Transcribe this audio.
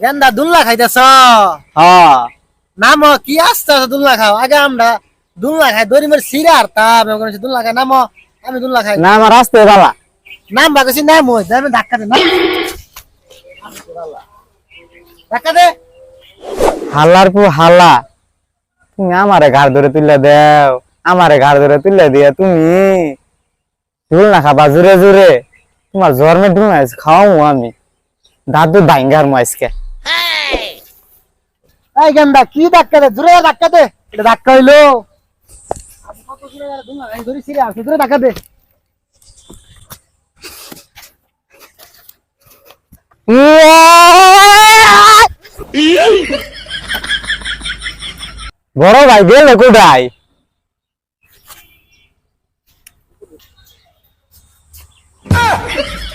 গেন্দা দুল্লা খাইতেছ? হ্যাঁ। নাম কি আসতে দুল্লা খাও? আগে আমরা দুল্লা খাই দড়ি মেরে সিরা এখন হচ্ছে দুল্লা খাই। নাম আমি দুল্লা খাই। না আমার আসতে বালা। নাম বাগেছি নাম ওই আমি ধাক্কা দে নাম। ধাক্কা দে। হাল্লার পু হাল্লা তুমি আমারে ঘাড় ধরে তুলে দেও আমারে ঘাড় ধরে তুলে দিয়া তুমি। ঢুল না খাবা জোরে জোরে। তোমার জ্বর মে ঢুল খাওয়াবো আমি। দাদু দাইঙ্গার মাইসকে এই গেন্দা, কি ধাক্কা দে? জোরে ধাক্কা দে। এটা ধাক্কা হইল। জোরে ধাক্কা দে বড় ভাই, গেল কোথায়? Ah!